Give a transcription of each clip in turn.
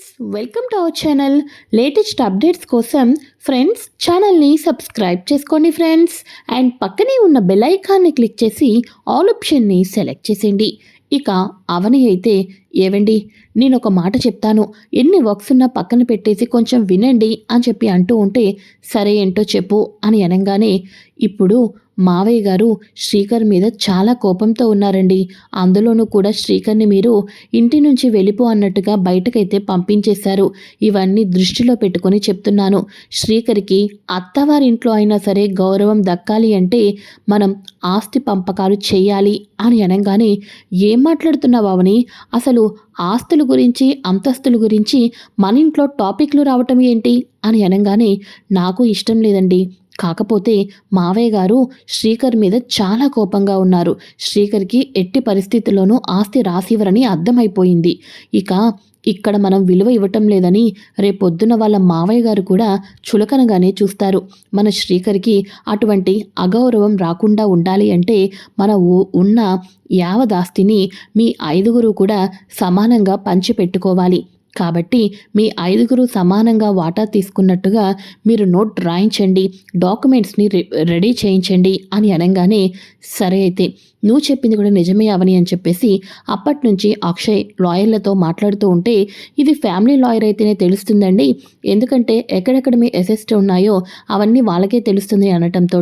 Friends welcome to our channel. Latest updates కోసం friends ఛానల్ని subscribe చేసుకోండి ఫ్రెండ్స్. అండ్ పక్కనే ఉన్న బెల్ ఐకాన్ని క్లిక్ చేసి ఆల్ ఆప్షన్ని సెలెక్ట్ చేసేయండి. ఇక అవని అయితే ఏవండి? నేను ఒక మాట చెప్తాను. ఎన్ని వర్క్స్ ఉన్నా పక్కన పెట్టేసి కొంచెం వినండి అని చెప్పి అంటూ ఉంటే సరే ఏంటో చెప్పు అని అనగానే ఇప్పుడు మావయ్య గారు శ్రీకర్ మీద చాలా కోపంతో ఉన్నారండి. అందులోనూ కూడా శ్రీకర్ని మీరు ఇంటి నుంచి వెళ్ళిపో అన్నట్టుగా బయటకైతే పంపించేశారు. ఇవన్నీ దృష్టిలో పెట్టుకొని చెప్తున్నాను. శ్రీకర్కి అత్తవారింట్లో అయినా సరే గౌరవం దక్కాలి అంటే మనం ఆస్తి పంపకాలు చేయాలి అని అనగానే ఏం మాట్లాడుతున్నావు అసలు ఆస్తుల గురించి అంతస్తుల గురించి మన ఇంట్లో టాపిక్లు రావటం ఏంటి? అని అనగానే నాకు ఇష్టం లేదండి. కాకపోతే మావయ్య గారు శ్రీకర్ మీద చాలా కోపంగా ఉన్నారు. శ్రీకర్కి ఎట్టి పరిస్థితుల్లోనూ ఆస్తి రాసివ్వరని అర్థమైపోయింది. ఇక ఇక్కడ మనం విలువ ఇవ్వటం లేదని రేపొద్దున వాళ్ళ మావయ్య గారు కూడా చులకనగానే చూస్తారు. మన శ్రీకర్కి అటువంటి అగౌరవం రాకుండా ఉండాలి అంటే మన ఉన్న యావదాస్తిని మీ ఐదుగురు కూడా సమానంగా పంచిపెట్టుకోవాలి. కాబట్టి మీ ఐదుగురు సమానంగా వాటా తీసుకున్నట్టుగా మీరు నోట్ రాయించండి డాక్యుమెంట్స్ని రెడీ చేయించండి అని అనగానే సరే అయితే నువ్వు చెప్పింది కూడా నిజమే అవని అని చెప్పేసి అప్పటి నుంచి అక్షయ్ లాయర్లతో మాట్లాడుతూ ఉంటే ఇది ఫ్యామిలీ లాయర్ అయితేనే తెలుస్తుందండి. ఎందుకంటే ఎక్కడెక్కడ మీ ఎసెస్ట్ ఉన్నాయో అవన్నీ వాళ్ళకే తెలుస్తుంది అనటంతో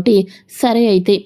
సరే అయితే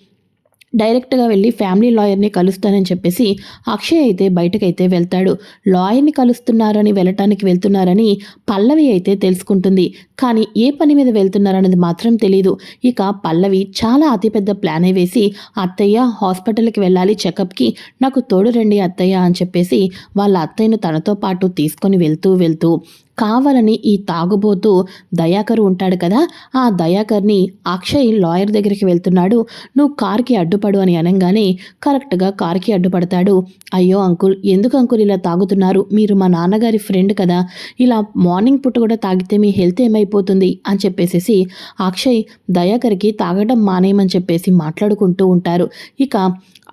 డైరెక్ట్గా వెళ్ళి ఫ్యామిలీ లాయర్ని కలుస్తానని చెప్పేసి అక్షయ్ అయితే బయటకైతే వెళ్తాడు. లాయర్ని కలుస్తున్నారని వెళ్ళటానికి వెళ్తున్నారని పల్లవి అయితే తెలుసుకుంటుంది. కానీ ఏ పని మీద వెళ్తున్నారనేది మాత్రం తెలియదు ఇక పల్లవి చాలా అతిపెద్ద ప్లానే వేసి అత్తయ్య హాస్పిటల్కి వెళ్ళాలి చెకప్కి. నాకు తోడు రండి అత్తయ్య అని చెప్పేసి వాళ్ళ అత్తయ్యను తనతో పాటు తీసుకొని వెళ్తూ వెళ్తూ కావాలని ఈ తాగుబోతూ దయాకర్ ఉంటాడు కదా ఆ దయాకర్ని అక్షయ్ లాయర్ దగ్గరికి వెళ్తున్నాడు. నువ్వు కార్కి అడ్డుపడు అని అనగానే కరెక్ట్గా కార్కి అడ్డుపడతాడు. అయ్యో అంకుల్ ఎందుకు అంకుల్ ఇలా తాగుతున్నారు? మీరు మా నాన్నగారి ఫ్రెండ్ కదా. ఇలా మార్నింగ్ పుట్ట కూడా తాగితే మీ హెల్త్ ఏమైపోతుంది? అని చెప్పేసి అక్షయ్ దయాకర్కి తాగడం మానేయమని చెప్పేసి మాట్లాడుకుంటూ ఉంటారు. ఇక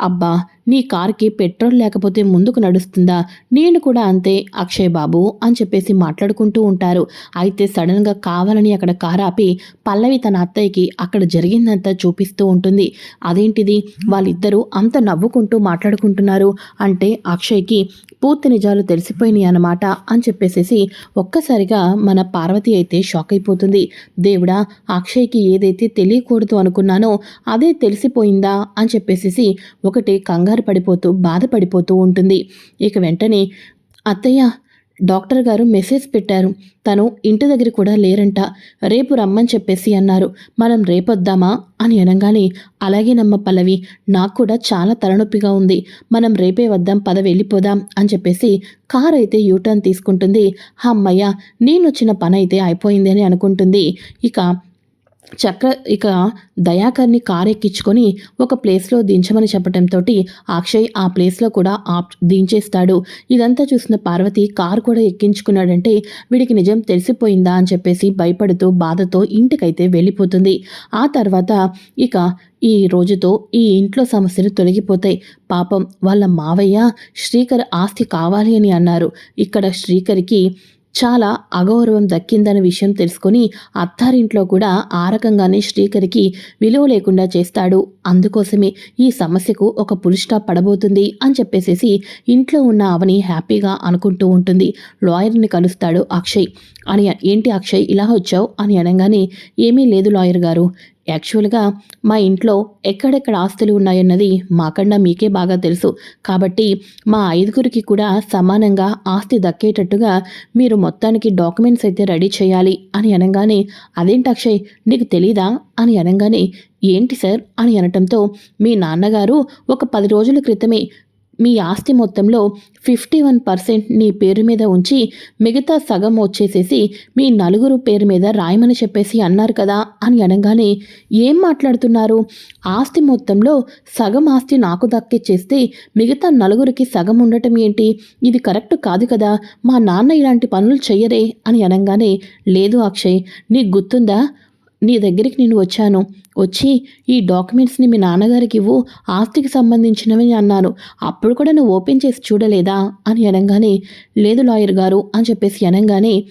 అబ్బా నీ కార్కి పెట్రోల్ లేకపోతే ముందుకు నడుస్తుందా? నేను కూడా అంతే అక్షయ్ బాబు అని చెప్పేసి మాట్లాడుకుంటూ ఉంటారు. అయితే సడన్గా కావాలని అక్కడ కార్ ఆపి పల్లవి తన అత్తయ్యకి అక్కడ జరిగిందంతా చూపిస్తూ ఉంటుంది. అదేంటిది? వాళ్ళిద్దరూ అంత నవ్వుకుంటూ మాట్లాడుకుంటున్నారు. అంటే అక్షయ్కి పూర్తి నిజాలు తెలిసిపోయినాయి అన్నమాట అని చెప్పేసేసి ఒక్కసారిగా మన పార్వతి అయితే షాక్ అయిపోతుంది. దేవుడా అక్షయ్కి ఏదైతే తెలియకూడదు అనుకున్నానో అదే తెలిసిపోయిందా అని చెప్పేసేసి ఒకటి కంగారు పడిపోతూ బాధపడిపోతూ ఉంటుంది. ఇక వెంటనే అత్తయ్య డాక్టర్ గారు మెసేజ్ పెట్టారు. తను ఇంటి దగ్గర కూడా లేరంట. రేపు రమ్మని చెప్పేసి అన్నారు. మనం రేపొద్దామా? అని అనగానే అలాగేనమ్మ పల్లవి నాకు కూడా చాలా తలనొప్పిగా ఉంది. మనం రేపే వద్దాం పద వెళ్ళిపోదాం అని చెప్పేసి కార్ అయితే యూటర్న్ తీసుకుంటుంది. అమ్మయ్య నేను వచ్చిన పని అయితే అయిపోయింది అని అనుకుంటుంది. ఇక చక్ర ఇక దయాకర్ని కార్ ఎక్కించుకొని ఒక ప్లేస్లో దించమని చెప్పడంతో అక్షయ్ ఆ ప్లేస్లో కూడా ఆప్ దించేస్తాడు. ఇదంతా చూసిన పార్వతి కార్ కూడా ఎక్కించుకున్నాడంటే వీడికి నిజం తెలిసిపోయిందా అని చెప్పేసి భయపడుతూ బాధతో ఇంటికైతే వెళ్ళిపోతుంది. ఆ తర్వాత ఇక ఈ రోజుతో ఈ ఇంట్లో సమస్యలు తొలగిపోతాయి. పాపం వాళ్ళ మావయ్య శ్రీకర్ ఆస్తి కావాలి అని అన్నారు. ఇక్కడ శ్రీకర్కి చాలా అగౌరవం దక్కిందన్న విషయం తెలుసుకొని అత్తారింట్లో కూడా ఆ రకంగానే శ్రీకరికి విలువ లేకుండా చేస్తాడు. అందుకోసమే ఈ సమస్యకు ఒక పులిస్టాప్ పడబోతుంది అని చెప్పేసేసి ఇంట్లో ఉన్న అవని హ్యాపీగా అనుకుంటూ ఉంటుంది. లాయర్ని కలుస్తాడు అక్షయ్. అని ఏంటి అక్షయ్ ఇలా వచ్చావు? అని అనగానే ఏమీ లేదు లాయర్ గారు. యాక్చువల్గా మా ఇంట్లో ఎక్కడెక్కడ ఆస్తులు ఉన్నాయన్నది మాకన్నా మీకే బాగా తెలుసు. కాబట్టి మా ఐదుగురికి కూడా సమానంగా ఆస్తి దక్కేటట్టుగా మీరు మొత్తానికి డాక్యుమెంట్స్ అయితే రెడీ చేయాలి అని అనగానే అదేంటి అక్షయ్ నీకు తెలీదా? అని అనగానే ఏంటి సార్? అని అనటంతో మీ నాన్నగారు ఒక పది రోజుల క్రితమే మీ ఆస్తి మొత్తంలో ఫిఫ్టీ వన్ పర్సెంట్ నీ పేరు మీద ఉంచి మిగతా సగం వచ్చేసేసి మీ నలుగురు పేరు మీద రాయమని చెప్పేసి అన్నారు కదా అని అనగానే ఏం మాట్లాడుతున్నారు? ఆస్తి మొత్తంలో సగం ఆస్తి నాకు దక్కిచ్చేస్తే మిగతా నలుగురికి సగం ఉండటం ఏంటి? ఇది కరెక్ట్ కాదు కదా? మా నాన్న ఇలాంటి పనులు చెయ్యరే అని అనగానే లేదు అక్షయ్ నీకు గుర్తుందా? నీ దగ్గరికి నేను వచ్చాను. వచ్చి ఈ డాక్యుమెంట్స్ని మీ నాన్నగారికి ఇవ్వు. ఆస్తికి సంబంధించినవి అన్నాను. అప్పుడు కూడా నువ్వు ఓపెన్ చేసి చూడలేదా? అని అనగానే లేదు లాయర్ గారు అని చెప్పేసి అనగానే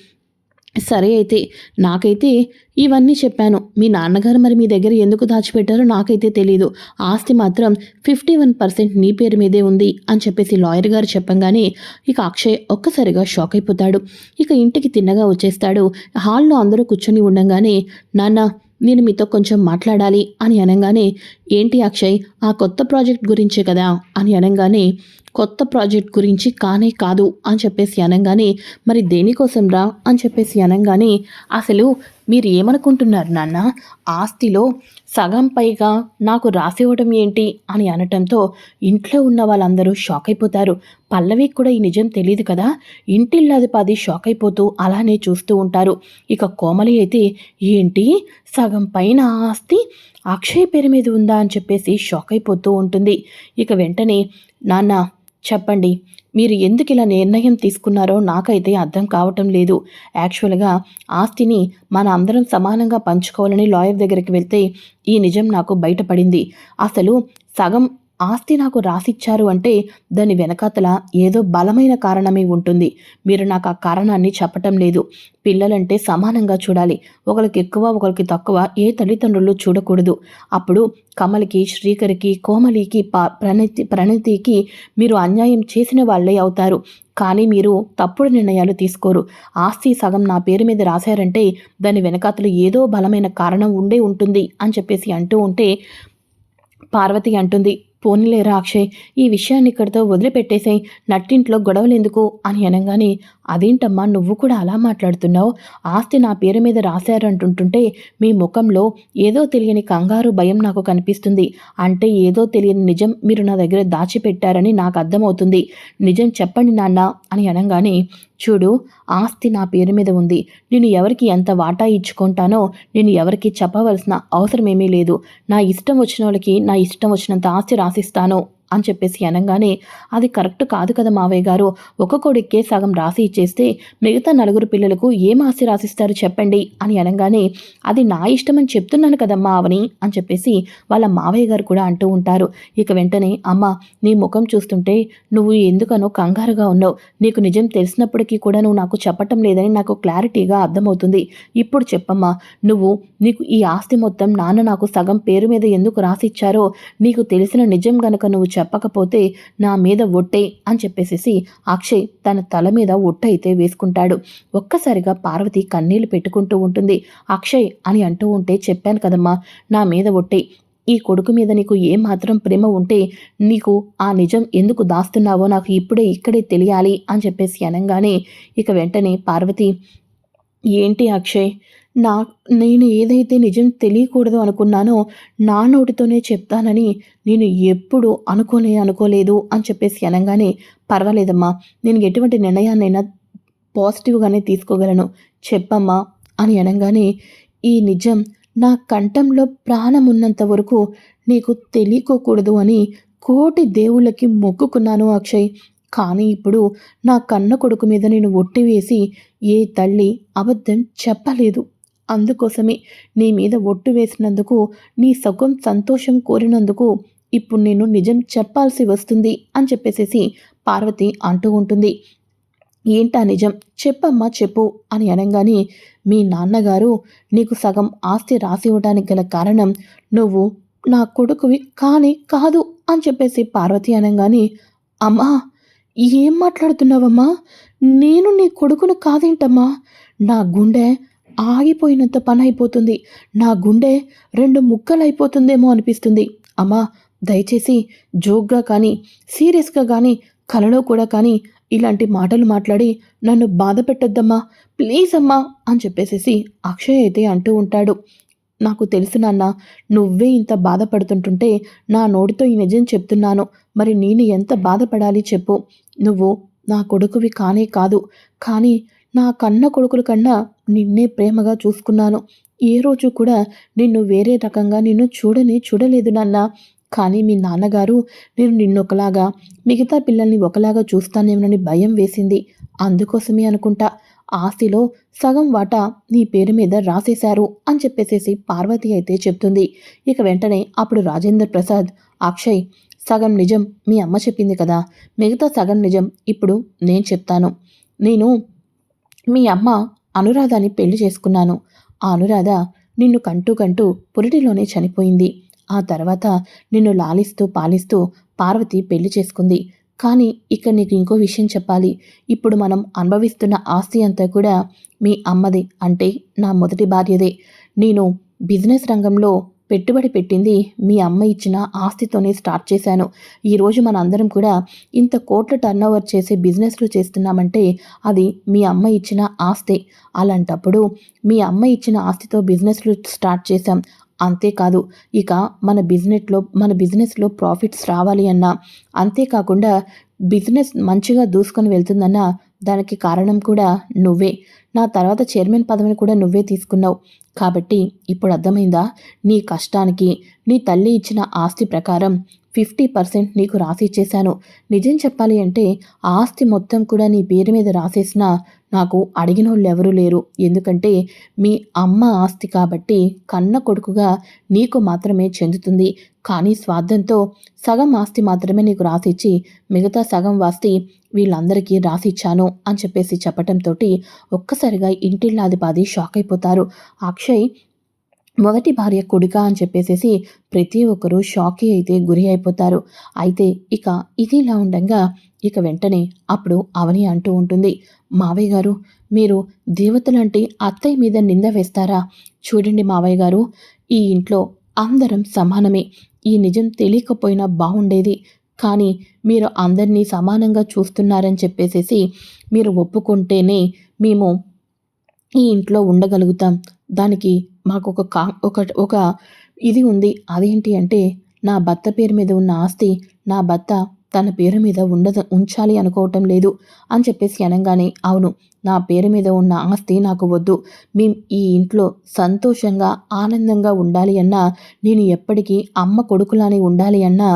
సరే అయితే నాకైతే ఇవన్నీ చెప్పాను. మీ నాన్నగారు మరి మీ దగ్గర ఎందుకు దాచిపెట్టారో నాకైతే తెలీదు. ఆస్తి మాత్రం ఫిఫ్టీ వన్ పర్సెంట్ నీ పేరు మీదే ఉంది అని చెప్పేసి లాయర్ గారు చెప్పంగానే ఇక అక్షయ్ ఒక్కసారిగా షాక్ అయిపోతాడు. ఇక ఇంటికి తిన్నగా వచ్చేస్తాడు. హాల్లో అందరూ కూర్చొని ఉండగానే నాన్న నేను మీతో కొంచెం మాట్లాడాలి అని అనగానే ఏంటి అక్షయ్ ఆ కొత్త ప్రాజెక్ట్ గురించే కదా? అని అనగానే కొత్త ప్రాజెక్ట్ గురించి కానే కాదు అని చెప్పేసి అనగానే మరి దేనికోసం రా? అని చెప్పేసి అనగానే అసలు మీరు ఏమనుకుంటున్నారు నాన్న? ఆస్తిలో సగం పైగా నాకు రాసివ్వడం ఏంటి అని అనటంతో ఇంట్లో ఉన్న వాళ్ళందరూ షాక్ అయిపోతారు పల్లవికి కూడా ఈ నిజం తెలియదు కదా. ఇంటిల్లాది పది షాక్ అయిపోతూ అలానే చూస్తూ ఉంటారు. ఇక కోమలి అయితే ఏంటి? సగం పైన ఆస్తి అక్షయ్ పేరు మీద ఉందా? అని చెప్పేసి షాక్ అయిపోతూ ఉంటుంది. ఇక వెంటనే నాన్న చెప్పండి. మీరు ఎందుకు ఇలా నిర్ణయం తీసుకున్నారో నాకైతే అర్థం కావటం లేదు. యాక్చువల్గా ఆస్తిని మన అందరం సమానంగా పంచుకోవాలని లాయర్ దగ్గరికి వెళ్తే ఈ నిజం నాకు బయటపడింది. అసలు సగం ఆస్తి నాకు రాసిచ్చారు అంటే దాని వెనకాతల ఏదో బలమైన కారణమే ఉంటుంది. మీరు నాకు ఆ కారణాన్ని చెప్పటం లేదు. పిల్లలంటే సమానంగా చూడాలి. ఒకరికి ఎక్కువ ఒకరికి తక్కువ ఏ తల్లిదండ్రులు చూడకూడదు. అప్పుడు కమలికి శ్రీకరికి కోమలికి ప ప్రణతి ప్రణతికి మీరు అన్యాయం చేసిన వాళ్ళే అవుతారు. కానీ మీరు తప్పుడు నిర్ణయాలు తీసుకోరు. ఆస్తి సగం నా పేరు మీద రాశారంటే దాని వెనకాతలు ఏదో బలమైన కారణం ఉండే ఉంటుంది అని చెప్పేసి అంటూ ఉంటే పార్వతి అంటుంది. పోనీలేరా అక్షయ్ ఈ విషయాన్ని ఇక్కడితో వదిలిపెట్టేసాయి నట్టింట్లో గొడవలెందుకు? అని అనగానే అదేంటమ్మా నువ్వు కూడా అలా మాట్లాడుతున్నావు? ఆస్తి నా పేరు మీద రాశారంటుంటుంటే మీ ముఖంలో ఏదో తెలియని కంగారు భయం నాకు కనిపిస్తుంది. అంటే ఏదో తెలియని నిజం మీరు నా దగ్గర దాచిపెట్టారని నాకు అర్థమవుతుంది. నిజం చెప్పండి నాన్న అని అనగానే చూడు ఆస్తి నా పేరు మీద ఉంది. నేను ఎవరికి ఎంత వాటా ఇచ్చుకుంటానో నేను ఎవరికి చెప్పవలసిన అవసరమేమీ లేదు. నా ఇష్టం వచ్చిన వాళ్ళకి నా ఇష్టం వచ్చినంత ఆస్తి రాసిస్తాను. అని చెప్పేసి అనగానే అది కరెక్ట్ కాదు కదా మావయ్య గారు. ఒక కొడుక్కే సగం రాసి ఇచ్చేస్తే మిగతా నలుగురు పిల్లలకు ఏం ఆస్తి రాసిస్తారు చెప్పండి అని అనగానే అది నా ఇష్టమని చెప్తున్నాను కదమ్మా అవని అని చెప్పేసి వాళ్ళ మావయ్య గారు కూడా అంటూ ఉంటారు. ఇక వెంటనే అమ్మ నీ ముఖం చూస్తుంటే నువ్వు ఎందుకనో కంగారుగా ఉన్నావు. నీకు నిజం తెలిసినప్పటికీ కూడా నువ్వు నాకు చెప్పటం లేదని నాకు క్లారిటీగా అర్థమవుతుంది. ఇప్పుడు చెప్పమ్మా నువ్వు నీకు ఈ ఆస్తి మొత్తం నాన్న నాకు సగం పేరు మీద ఎందుకు రాసిచ్చారో నీకు తెలిసిన నిజం గనక నువ్వు చెప్పకపోతే నా మీద ఒట్టే అని చెప్పేసేసి అక్షయ్ తన తల మీద ఒట్టయితే వేసుకుంటాడు. ఒక్కసారిగా పార్వతి కన్నీళ్ళు పెట్టుకుంటూ ఉంటుంది. అక్షయ్ అని అంటూ ఉంటే చెప్పాను కదమ్మా నా మీద ఒట్టే. ఈ కొడుకు మీద నీకు ఏమాత్రం ప్రేమ ఉంటే నీకు ఆ నిజం ఎందుకు దాస్తున్నావో నాకు ఇప్పుడే ఇక్కడే తెలియాలి అని చెప్పేసి అనగానే ఇక వెంటనే పార్వతి ఏంటి అక్షయ్ నా నేను ఏదైతే నిజం తెలియకూడదు అనుకున్నానో నా నోటితోనే చెప్తానని నేను ఎప్పుడు అనుకోనే అనుకోలేదు అని చెప్పేసి అనగానే పర్వాలేదమ్మా నేను ఎటువంటి నిర్ణయాన్నైనా పాజిటివ్గానే తీసుకోగలను చెప్పమ్మా అని అనగానే ఈ నిజం నా కంఠంలో ప్రాణం ఉన్నంత వరకు నీకు తెలియకోకూడదు అని కోటి దేవుళ్ళకి మొక్కుకున్నాను అక్షయ్. కానీ ఇప్పుడు నా కన్న కొడుకు మీద నేను ఒట్టి వేసి ఏ తల్లి అబద్ధం చెప్పలేదు. అందుకోసమే నీ మీద ఒట్టు వేసినందుకు నీ సగం సంతోషం కోరినందుకు ఇప్పుడు నేను నిజం చెప్పాల్సి వస్తుంది అని చెప్పేసేసి పార్వతి అంటూ ఉంటుంది. ఏంటా నిజం? చెప్పమ్మా చెప్పు అని అనగానే మీ నాన్నగారు నీకు సగం ఆస్తి రాసి ఇవ్వడానికి గల కారణం నువ్వు నా కొడుకువి కానీ కాదు అని చెప్పేసి పార్వతి అనగానే అమ్మా ఏం మాట్లాడుతున్నావమ్మా? నేను నీ కొడుకును కాదేంటమ్మా? నా గుండె ఆగిపోయినంత పని అయిపోతుంది నా గుండె రెండు ముక్కలు అయిపోతుందేమో అనిపిస్తుంది. అమ్మా దయచేసి జోక్గా కానీ సీరియస్గా కానీ కలలో కూడా కానీ ఇలాంటి మాటలు మాట్లాడి నన్ను బాధ పెట్టొద్దమ్మా ప్లీజ్ అమ్మా అని చెప్పేసేసి అక్షయ్ అయితే అంటూ ఉంటాడు. నాకు తెలుసు నాన్న నువ్వే ఇంత బాధపడుతుంటుంటే నా నోటితో ఈ నిజం చెప్తున్నాను. మరి నేను ఎంత బాధపడాలి చెప్పు. నువ్వు నా కొడుకువి కానే కాదు. కానీ నా కన్న కొడుకుల కన్నా నిన్నే ప్రేమగా చూసుకున్నాను. ఏ రోజు కూడా నిన్ను వేరే రకంగా నిన్ను చూడని చూడలేదు నాన్న. కానీ మీ నాన్నగారు నేను నిన్నొకలాగా మిగతా పిల్లల్ని ఒకలాగా చూస్తానేమోనని భయం వేసింది. అందుకోసమే అనుకుంటా ఆస్తిలో సగం వాటా నీ పేరు మీద రాసేశారు అని చెప్పేసేసి పార్వతి అయితే చెప్తుంది. ఇక వెంటనే అప్పుడు రాజేంద్ర ప్రసాద్ అక్షయ్ సగం నిజం మీ అమ్మ చెప్పింది కదా మిగతా సగం నిజం ఇప్పుడు నేను చెప్తాను. నేను మీ అమ్మ అనురాధని పెళ్ళి చేసుకున్నాను. ఆ అనురాధ నిన్ను కంటూ కంటూ పురిటిలోనే చనిపోయింది. ఆ తర్వాత నిన్ను లాలిస్తూ పాలిస్తూ పార్వతి పెళ్ళి చేసుకుంది. కానీ ఇక్కడ నీకు ఇంకో విషయం చెప్పాలి. ఇప్పుడు మనం అనుభవిస్తున్న ఆస్తి అంతా కూడా మీ అమ్మది అంటే నా మొదటి భార్యదే. నేను బిజినెస్ రంగంలో పెట్టుబడి పెట్టింది మీ అమ్మ ఇచ్చిన ఆస్తితోనే స్టార్ట్ చేశాను. ఈరోజు మన అందరం కూడా ఇంత కోట్ల టర్న్ ఓవర్ చేసే బిజినెస్లు చేస్తున్నామంటే అది మీ అమ్మ ఇచ్చిన ఆస్తే. అలాంటప్పుడు మీ అమ్మ ఇచ్చిన ఆస్తితో బిజినెస్లు స్టార్ట్ చేశాం. అంతేకాదు ఇక మన బిజినెస్లో మన బిజినెస్లో ప్రాఫిట్స్ రావాలి అన్నా. అంతేకాకుండా బిజినెస్ మంచిగా దూసుకొని వెళ్తుందన్నా దానికి కారణం కూడా నువ్వే. నా తర్వాత చైర్మన్ పదవిని కూడా నువ్వే తీసుకున్నావు. కాబట్టి ఇప్పుడు అర్థమైందా? నీ కష్టానికి నీ తల్లి ఇచ్చిన ఆస్తి ప్రకారం ఫిఫ్టీ పర్సెంట్ నీకు రాసి ఇచ్చేశాను. నిజం చెప్పాలి అంటే ఆస్తి మొత్తం కూడా నీ పేరు మీద రాసేసిన నాకు అడిగిన వాళ్ళు ఎవరూ లేరు. ఎందుకంటే మీ అమ్మ ఆస్తి కాబట్టి కన్న కొడుకుగా నీకు మాత్రమే చెందుతుంది. కానీ స్వార్థంతో సగం ఆస్తి మాత్రమే నీకు రాసిచ్చి మిగతా సగం ఆస్తి వీళ్ళందరికీ రాసిచ్చాను అని చెప్పేసి చెప్పటంతో ఒక్కసారిగా ఇంటిల్లాదిపాది షాక్ అయిపోతారు అక్షయ్ మొదటి భార్య కొడుక అని చెప్పేసేసి ప్రతి ఒక్కరూ షాకి అయితే గురి అయిపోతారు. అయితే ఇక ఇది ఇలా ఉండగా ఇక వెంటనే అప్పుడు అవని అంటూ ఉంటుంది. మావయ్య గారు మీరు దేవతలంటే అత్తయ్య మీద నింద వేస్తారా? చూడండి మావయ్య గారు ఈ ఇంట్లో అందరం సమానమే. ఈ నిజం తెలియకపోయినా బాగుండేది. కానీ మీరు అందరినీ సమానంగా చూస్తున్నారని చెప్పేసేసి మీరు ఒప్పుకుంటేనే మేము ఈ ఇంట్లో ఉండగలుగుతాం. దానికి మాకు ఒక కా ఒక ఒక ఇది ఉంది. అదేంటి అంటే నా భర్త పేరు మీద ఉన్న ఆస్తి నా భర్త తన పేరు మీద ఉండదు ఉంచాలి అనుకోవటం లేదు అని చెప్పేసి అనగానే అవును నా పేరు మీద ఉన్న ఆస్తి నాకు వద్దు. మేం ఈ ఇంట్లో సంతోషంగా ఆనందంగా ఉండాలి అన్నా నేను ఎప్పటికీ అమ్మ కొడుకులానే ఉండాలి అన్నా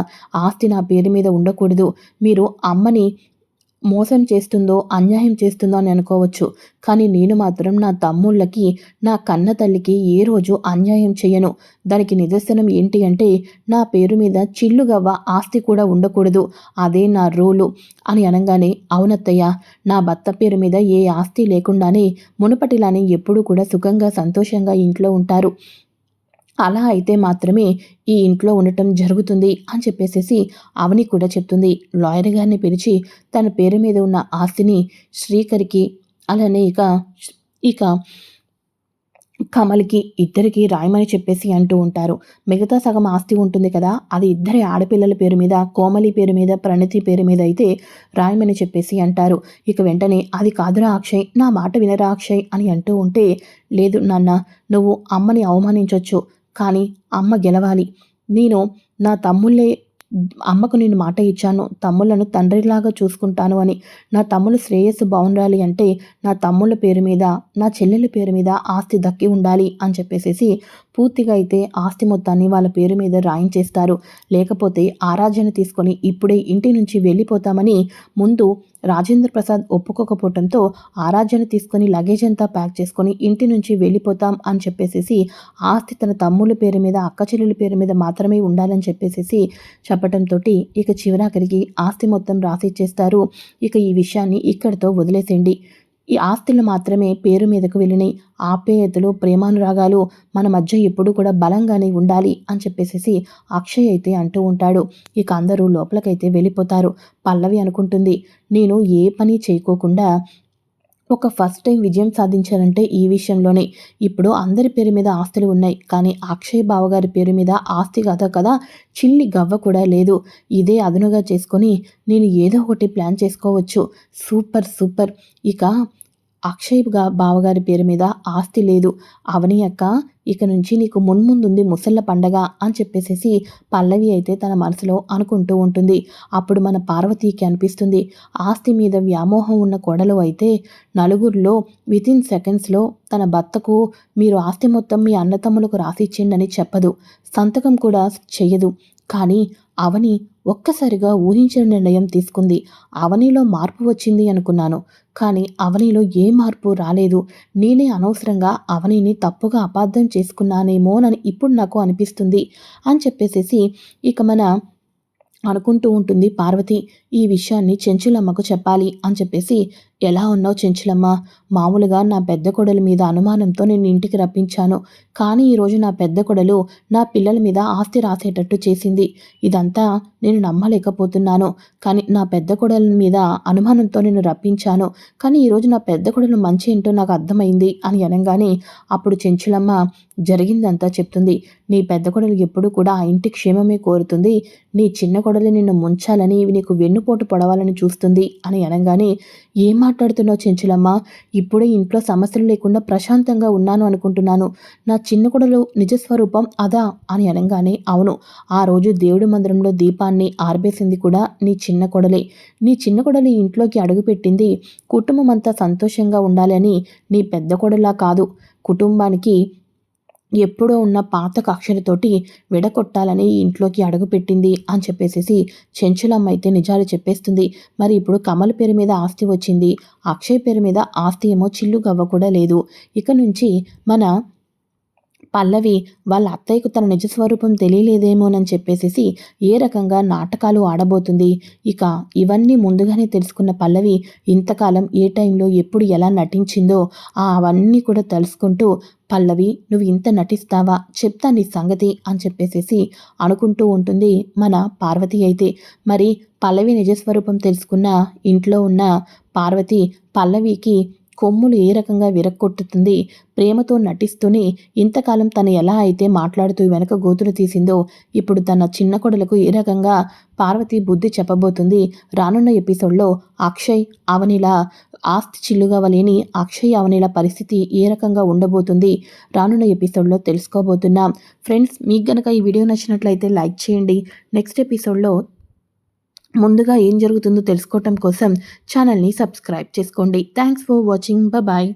ఆస్తి నా పేరు మీద ఉండకూడదు. మీరు అమ్మని మోసం చేస్తుందో అన్యాయం చేస్తుందో అని అనుకోవచ్చు. కానీ నేను మాత్రం నా తమ్ముళ్ళకి నా కన్న తల్లికి ఏ రోజు అన్యాయం చేయను. దానికి నిదర్శనం ఏంటి అంటే నా పేరు మీద చిల్లుగవ్వ ఆస్తి కూడా ఉండకూడదు. అదే నా రూలు అని అనగానే అవునత్తయ్య నా భర్త పేరు మీద ఏ ఆస్తి లేకుండానే మునుపటిలానే ఎప్పుడూ కూడా సుఖంగా సంతోషంగా ఇంట్లో ఉంటారు. అలా అయితే మాత్రమే ఈ ఇంట్లో ఉండటం జరుగుతుంది అని చెప్పేసేసి అవని కూడా చెప్తుంది. లాయర్ గారిని పిలిచి తన పేరు మీద ఉన్న ఆస్తిని శ్రీకరికి అలానే ఇక ఇక కమల్కి ఇద్దరికి రాయమని చెప్పేసి అంటూ ఉంటారు. మిగతా సగం ఆస్తి ఉంటుంది కదా అది ఇద్దరి ఆడపిల్లల పేరు మీద కోమలి పేరు మీద ప్రణతి పేరు మీద అయితే రాయమని చెప్పేసి అంటారు. ఇక వెంటనే అది కాదురా అక్షయ్ నా మాట వినరా అక్షయ్ అని అంటూ ఉంటే లేదు నాన్న నువ్వు అమ్మని అవమానించవచ్చు కానీ అమ్మ గెలవాలి. నేను నా తమ్ముళ్ళే అమ్మకు నేను మాట ఇచ్చాను. తమ్ముళ్ళను తండ్రిలాగా చూసుకుంటాను అని. నా తమ్ముల శ్రేయస్సు బాగుండాలి అంటే నా తమ్ముళ్ళ పేరు మీద నా చెల్లెల పేరు మీద ఆస్తి దక్కి ఉండాలి అని చెప్పేసేసి పూర్తిగా అయితే ఆస్తి మొత్తాన్ని వాళ్ళ పేరు మీద రాయించేస్తారు. లేకపోతే ఆరాధ్యన తీసుకొని ఇప్పుడే ఇంటి నుంచి వెళ్ళిపోతామని ముందు రాజేంద్ర ప్రసాద్ ఒప్పుకోకపోవడంతో ఆరాధ్యను తీసుకొని లగేజ్ అంతా ప్యాక్ చేసుకొని ఇంటి నుంచి వెళ్ళిపోతాం అని చెప్పేసేసి ఆస్తి తన తమ్ముళ్ళ పేరు మీద అక్క చెల్లెల పేరు మీద మాత్రమే ఉండాలని చెప్పేసేసి చెప్పడంతో ఇక చివరాఖరికి ఆస్తి మొత్తం రాసిచ్చేస్తారు. ఇక ఈ విషయాన్ని ఇక్కడితో వదిలేసేయండి. ఈ ఆస్తులు మాత్రమే పేరు మీదకు వెళ్ళినాయి ఆప్యాయతలు ప్రేమానురాగాలు మన మధ్య ఎప్పుడు కూడా బలంగానే ఉండాలి అని చెప్పేసి అక్షయ్ అయితే అంటూ ఉంటాడు. ఇక అందరూ లోపలికైతే వెళ్ళిపోతారు. పల్లవి అనుకుంటుంది నేను ఏ పని చేయకోకుండా ఒక ఫస్ట్ టైం విజయం సాధించారంటే ఈ విషయంలోనే. ఇప్పుడు అందరి పేరు మీద ఆస్తులు ఉన్నాయి. కానీ అక్షయ్ బావగారి పేరు మీద ఆస్తి కదా కదా? చిల్లి గవ్వ కూడా లేదు. ఇదే అదనుగా చేసుకొని నేను ఏదో ఒకటి ప్లాన్ చేసుకోవచ్చు. Super super. ఇక అక్షయ్ బావగారి పేరు మీద ఆస్తి లేదు. అవని అక్క ఇక నుంచి నీకు మున్ముందుంది ముసళ్ళ పండగ అని చెప్పేసేసి పల్లవి అయితే తన మనసులో అనుకుంటూ ఉంటుంది. అప్పుడు మన పార్వతీకి అనిపిస్తుంది. ఆస్తి మీద వ్యామోహం ఉన్న కొడలు అయితే నలుగురిలో వితిన్ సెకండ్స్లో తన భర్తకు మీరు ఆస్తి మొత్తం మీ అన్నతమ్ములకు రాసిచ్చిండని చెప్పదు. సంతకం కూడా చెయ్యదు. కానీ అవని ఒక్కసారిగా ఊహించిన నిర్ణయం తీసుకుంది. అవనిలో మార్పు వచ్చింది అనుకున్నాను. కానీ అవనిలో ఏ మార్పు రాలేదు. నేనే అనవసరంగా అవనిని తప్పుగా అపార్థం చేసుకున్నానేమోనని ఇప్పుడు నాకు అనిపిస్తుంది అని చెప్పేసేసి ఇక మన అనుకుంటూ ఉంటుంది. పార్వతి ఈ విషయాన్ని చెంచులమ్మకు చెప్పాలి అని చెప్పేసి ఎలా ఉన్నావు చెంచులమ్మ? మామూలుగా నా పెద్ద కొడల మీద అనుమానంతో నేను ఇంటికి రప్పించాను. కానీ ఈరోజు నా పెద్ద కొడలు నా పిల్లల మీద ఆస్తి రాసేటట్టు చేసింది. ఇదంతా నేను నమ్మలేకపోతున్నాను. కానీ నా పెద్ద కొడల మీద అనుమానంతో నేను రప్పించాను. కానీ ఈరోజు నా పెద్ద కొడలు మంచి ఏంటో నాకు అర్థమైంది అని అనగానే అప్పుడు చెంచులమ్మ జరిగిందంతా చెప్తుంది. నీ పెద్ద కొడలు ఎప్పుడు కూడా ఆ ఇంటి క్షేమమే కోరుతుంది. నీ చిన్న కొడలు నిన్ను ముంచాలని నీకు వెన్నుపోటు పొడవాలని చూస్తుంది అని అనగానే ఏం మాట్లాడుతున్నావు చెంచులమ్మ? ఇప్పుడే ఇంట్లో సమస్యలు లేకుండా ప్రశాంతంగా ఉన్నాను అనుకుంటున్నాను. నా చిన్న కొడలు నిజస్వరూపం అదా అని అనగానే అవును. ఆ రోజు దేవుడి మందిరంలో దీపాన్ని ఆర్బేసింది కూడా నీ చిన్న కొడలే. నీ చిన్న కొడలి ఇంట్లోకి అడుగుపెట్టింది కుటుంబం అంతా సంతోషంగా ఉండాలని నీ పెద్ద కొడలా కాదు. కుటుంబానికి ఎప్పుడో ఉన్న పాత కక్షలతోటి విడగొట్టాలని ఇంట్లోకి అడుగుపెట్టింది అని చెప్పేసేసి చెంచులమ్మ అయితే నిజాలు చెప్పేస్తుంది. మరి ఇప్పుడు కమల్ పేరు మీద ఆస్తి వచ్చింది. అక్షయ్ పేరు మీద ఆస్తి ఏమో చిల్లు గవ్వ కూడా లేదు. ఇక నుంచి మన పల్లవి వాళ్ళ అత్తయ్యకు తన నిజ స్వరూపం తెలియలేదేమోనని చెప్పేసేసి ఏ రకంగా నాటకాలు ఆడబోతుంది. ఇక ఇవన్నీ ముందుగానే తెలుసుకున్న పల్లవి ఇంతకాలం ఏ టైంలో ఎప్పుడు ఎలా నటించిందో ఆ అవన్నీ కూడా తెలుసుకుంటూ పల్లవి నువ్వు ఇంత నటిస్తావా? చెప్తా నీ సంగతి అని చెప్పేసేసి అనుకుంటూ ఉంటుంది మన పార్వతి అయితే. మరి పల్లవి నిజస్వరూపం తెలుసుకున్న ఇంట్లో ఉన్న పార్వతి పల్లవికి కొమ్ములు ఏ రకంగా విరక్కొట్టుతుంది ప్రేమతో నటిస్తూనే ఇంతకాలం తను ఎలా అయితే మాట్లాడుతూ వెనక గోతులు తీసిందో ఇప్పుడు తన చిన్న కొడలకు ఏ రకంగా పార్వతి బుద్ధి చెప్పబోతుంది రానున్న ఎపిసోడ్లో అక్షయ్ అవనిల ఆస్తి చిల్లుగవలేని అక్షయ్ అవనిల పరిస్థితి ఏ రకంగా ఉండబోతుంది రానున్న ఎపిసోడ్లో తెలుసుకోబోతున్నాం. ఫ్రెండ్స్ మీకు గనక ఈ వీడియో నచ్చినట్లయితే లైక్ చేయండి. నెక్స్ట్ ఎపిసోడ్లో ముందుగా ఏం జరుగుతుందో తెలుసుకోవటం కోసం ఛానల్ని సబ్స్క్రైబ్ చేసుకోండి. Thanks for watching bye